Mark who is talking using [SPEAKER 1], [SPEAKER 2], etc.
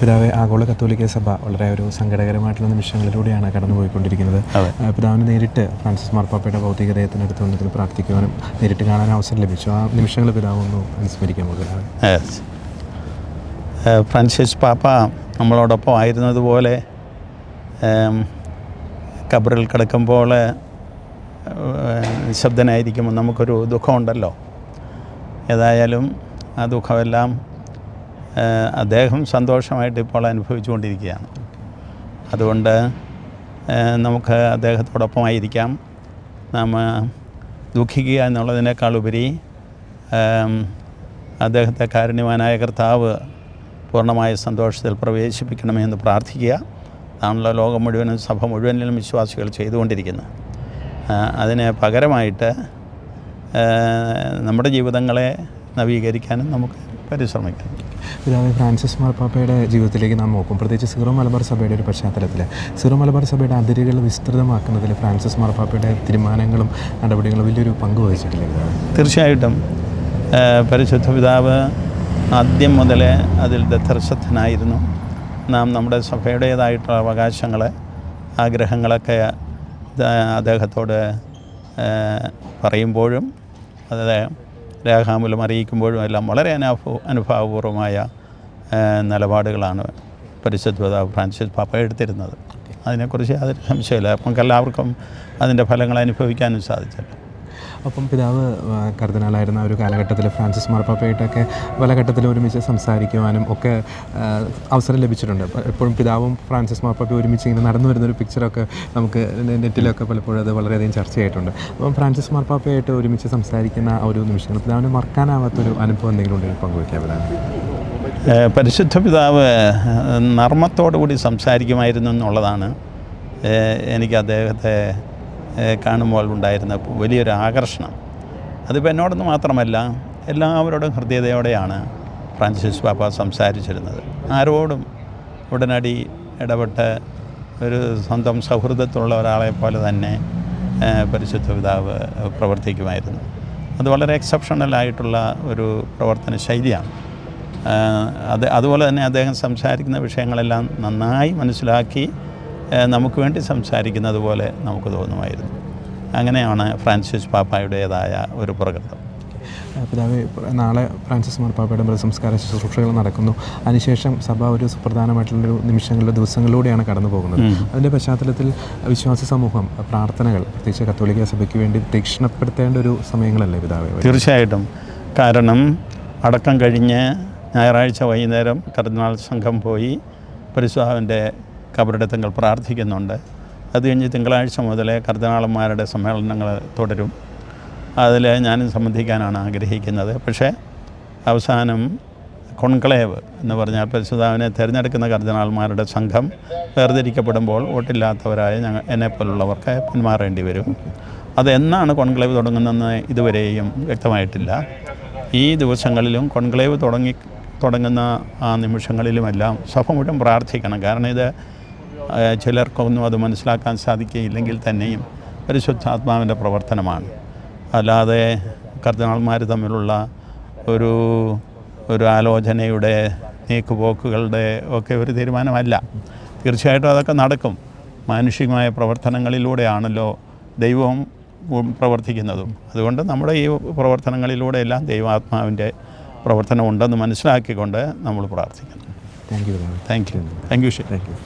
[SPEAKER 1] പിതാവെ ആഗോള കത്തോലിക്ക സഭ വളരെ ഒരു സങ്കടകരമായിട്ടുള്ള നിമിഷങ്ങളിലൂടെയാണ് കടന്നുപോയിക്കൊണ്ടിരിക്കുന്നത്. പിതാവിന് നേരിട്ട് ഫ്രാൻസിസ് മാർപ്പാപ്പയുടെ ഭൗതികദേഹത്തിനടുത്ത് വന്നിട്ട് പ്രാർത്ഥിക്കുവാനും നേരിട്ട് കാണാൻ അവസരം ലഭിച്ചു. ആ നിമിഷങ്ങൾ പിതാവ് ഒന്ന് അനുസ്മരിക്കാമോ
[SPEAKER 2] പോകുന്നത് ഫ്രാൻസിസ് പാപ്പ നമ്മളോടൊപ്പം ആയിരുന്നതുപോലെ കബറിൽ കിടക്കുമ്പോൾ നിശബ്ദനായിരിക്കുമ്പോൾ നമുക്കൊരു ദുഃഖമുണ്ടല്ലോ. ഏതായാലും ആ ദുഃഖമെല്ലാം അദ്ദേഹം സന്തോഷമായിട്ട് ഇപ്പോൾ അനുഭവിച്ചുകൊണ്ടിരിക്കുകയാണ്. അതുകൊണ്ട് നമുക്ക് അദ്ദേഹത്തോടൊപ്പമായിരിക്കാം. നാം ദുഃഖിക്കുക എന്നുള്ളതിനേക്കാൾ ഉപരി അദ്ദേഹത്തെ കാരുണ്യവാനായ കർത്താവ് പൂർണമായ സന്തോഷത്തിൽ പ്രവേശിപ്പിക്കണമെന്ന് പ്രാർത്ഥിക്കുക. അതാണല്ലോ ലോകം മുഴുവനും സഭ മുഴുവനിലും വിശ്വാസികൾ ചെയ്തുകൊണ്ടിരിക്കുന്നത് അതിന് പകരമായിട്ട് നമ്മുടെ ജീവിതങ്ങളെ നവീകരിക്കാനും നമുക്ക് പരിശ്രമിക്കാം.
[SPEAKER 1] പിതാവ് ഫ്രാൻസിസ് മാർപ്പാപ്പയുടെ ജീവിതത്തിലേക്ക് നാം നോക്കും. പ്രത്യേകിച്ച് സിറോ മലബാർ സഭയുടെ ഒരു പശ്ചാത്തലത്തിൽ സിറോ മലബാർ സഭയുടെ അതിരുകൾ വിസ്തൃതമാക്കുന്നതിൽ ഫ്രാൻസിസ് മാർപ്പാപ്പയുടെ തീരുമാനങ്ങളും നടപടികളും വലിയൊരു പങ്ക് വഹിച്ചിട്ടില്ല
[SPEAKER 2] തീർച്ചയായിട്ടും. പരിശുദ്ധ പിതാവ് ആദ്യം മുതലേ അതിൽ ദത്തർശദ്ധനായിരുന്നു. നാം നമ്മുടെ സഭയുടേതായിട്ടുള്ള അവകാശങ്ങളെ ആഗ്രഹങ്ങളൊക്കെ അദ്ദേഹത്തോട് പറയുമ്പോഴും അത് രേഖാമൂലം അറിയിക്കുമ്പോഴും എല്ലാം വളരെ അനാഭ അനുഭാവപൂർവമായ നിലപാടുകളാണ് പരിശുദ്ധ ഫ്രാൻസിസ് പാപ്പ എടുത്തിരുന്നത്. അതിനെക്കുറിച്ച് യാതൊരു സംശയമില്ല നമുക്ക് എല്ലാവർക്കും അതിന്റെ ഫലങ്ങൾ അനുഭവിക്കാനും സാധിച്ചല്ലോ.
[SPEAKER 1] ഒപ്പം പിതാവ് കർദിനാളായിരുന്ന ഒരു കാലഘട്ടത്തിൽ ഫ്രാൻസിസ് മാർപ്പാപ്പയായിട്ടൊക്കെ പല ഘട്ടത്തിലും ഒരുമിച്ച് സംസാരിക്കുവാനും ഒക്കെ അവസരം ലഭിച്ചിട്ടുണ്ട്. എപ്പോഴും പിതാവും ഫ്രാൻസിസ് മാർപ്പാപ്പയും ഒരുമിച്ച് ഇങ്ങനെ നടന്നു വരുന്നൊരു പിക്ചറൊക്കെ നമുക്ക് നെറ്റിലൊക്കെ പലപ്പോഴും അത് വളരെയധികം ചർച്ചയായിട്ടുണ്ട് അപ്പം ഫ്രാൻസിസ് മാർപ്പാപ്പയായിട്ട് ഒരുമിച്ച് സംസാരിക്കുന്ന ആ ഒരു നിമിഷങ്ങൾ പിതാവിന് മറക്കാനാവാത്തൊരു അനുഭവം എന്തെങ്കിലും ഉണ്ടെങ്കിൽ പങ്കുവയ്ക്കാം പിതാവ്.
[SPEAKER 2] പരിശുദ്ധ പിതാവ് നർമ്മത്തോടുകൂടി സംസാരിക്കുമായിരുന്നു എന്നുള്ളതാണ് എനിക്ക് അദ്ദേഹത്തെ കാണുമ്പോൾ ഉണ്ടായിരുന്ന വലിയൊരു ആകർഷണം. അതിപ്പോൾ എന്നോടൊന്ന് മാത്രമല്ല എല്ലാവരോടും ഹൃദയതയോടെയാണ് ഫ്രാൻസിസ് പാപ്പ സംസാരിച്ചിരുന്നത്. ആരോടും ഉടനടി ഇടപെട്ട് ഒരു സ്വന്തം സൗഹൃദത്തിലുള്ള ഒരാളെ പോലെ തന്നെ പരിശുദ്ധ പിതാവ് പ്രവർത്തിക്കുമായിരുന്നു. അത് വളരെ എക്സെപ്ഷണൽ ആയിട്ടുള്ള ഒരു പ്രവർത്തന ശൈലിയാണ്. അത് അതുപോലെ തന്നെ അദ്ദേഹം സംസാരിക്കുന്ന വിഷയങ്ങളെല്ലാം നന്നായി മനസ്സിലാക്കി നമുക്ക് വേണ്ടി സംസാരിക്കുന്നത് പോലെ നമുക്ക് തോന്നുമായിരുന്നു. അങ്ങനെയാണ് ഫ്രാൻസിസ് പാപ്പായുടേതായ ഒരു പ്രകൃതം.
[SPEAKER 1] ആ, പിതാവ് നാളെ ഫ്രാൻസിസ് മാർപ്പാപ്പയുടെ മൃതസംസ്കാര ശുശ്രൂഷകൾ നടക്കുന്നു. അതിനുശേഷം സഭ ഒരു സുപ്രധാനമായിട്ടുള്ള ഒരു നിമിഷങ്ങളിലോ ദിവസങ്ങളിലൂടെയാണ് കടന്നു പോകുന്നത്. അതിന്റെ പശ്ചാത്തലത്തിൽ വിശ്വാസ സമൂഹം പ്രാർത്ഥനകൾ പ്രത്യേകിച്ച് കത്തോലിക്ക സഭയ്ക്ക് വേണ്ടി തീക്ഷണപ്പെടുത്തേണ്ട ഒരു സമയങ്ങളല്ലേ പിതാവ്?
[SPEAKER 2] തീർച്ചയായിട്ടും. കാരണം അടക്കം കഴിഞ്ഞ് ഞായറാഴ്ച വൈകുന്നേരം കർദിനാൾ സംഘം പോയി പരിശുദ്ധാവിന്റെ കബറിടത്തങ്ങൾ പ്രാർത്ഥിക്കുന്നുണ്ട്. അത് കഴിഞ്ഞ് തിങ്കളാഴ്ച മുതൽ കർദ്ദനാളന്മാരുടെ സമ്മേളനങ്ങൾ തുടരും. അതിൽ ഞാനും സംബന്ധിക്കാനാണ് ആഗ്രഹിക്കുന്നത്. പക്ഷേ അവസാനം കൊൺക്ലേവ് എന്ന് പറഞ്ഞാൽ പരിശുദ്ധാവിനെ തിരഞ്ഞെടുക്കുന്ന കർദ്ദനാൾമാരുടെ സംഘം വേർതിരിക്കപ്പെടുമ്പോൾ വോട്ടില്ലാത്തവരായ ഞങ്ങൾ എന്നെപ്പോലുള്ളവർക്ക് പിന്മാറേണ്ടി വരും. അതെന്നാണ് കോൺക്ലേവ് തുടങ്ങുന്നതെന്ന് ഇതുവരെയും വ്യക്തമായിട്ടില്ല. ഈ ദിവസങ്ങളിലും കോൺക്ലേവ് തുടങ്ങി തുടങ്ങുന്ന ആ നിമിഷങ്ങളിലുമെല്ലാം സഭ മുഴുവൻ പ്രാർത്ഥിക്കണം. കാരണം ഇത് ചിലർക്കൊന്നും അത് മനസ്സിലാക്കാൻ സാധിക്കുകയില്ലെങ്കിൽ തന്നെയും പരിശുദ്ധാത്മാവിന്റെ പ്രവർത്തനമാണ്. അല്ലാതെ കർദിനാൾമാർ തമ്മിലുള്ള ഒരു ഒരു ആലോചനയുടെ നീക്കുപോക്കുകളുടെ ഒക്കെ ഒരു തീരുമാനമല്ല. തീർച്ചയായിട്ടും അതൊക്കെ നടക്കും. മാനുഷികമായ പ്രവർത്തനങ്ങളിലൂടെയാണല്ലോ ദൈവം പ്രവർത്തിക്കുന്നതും. അതുകൊണ്ട് നമ്മുടെ ഈ പ്രവർത്തനങ്ങളിലൂടെയെല്ലാം ദൈവാത്മാവിന്റെ പ്രവർത്തനമുണ്ടെന്ന് മനസ്സിലാക്കിക്കൊണ്ട് നമ്മൾ പ്രാർത്ഥിക്കുന്നു.
[SPEAKER 1] Thank you
[SPEAKER 2] thank you thank you ഷേ
[SPEAKER 1] താങ്ക് യു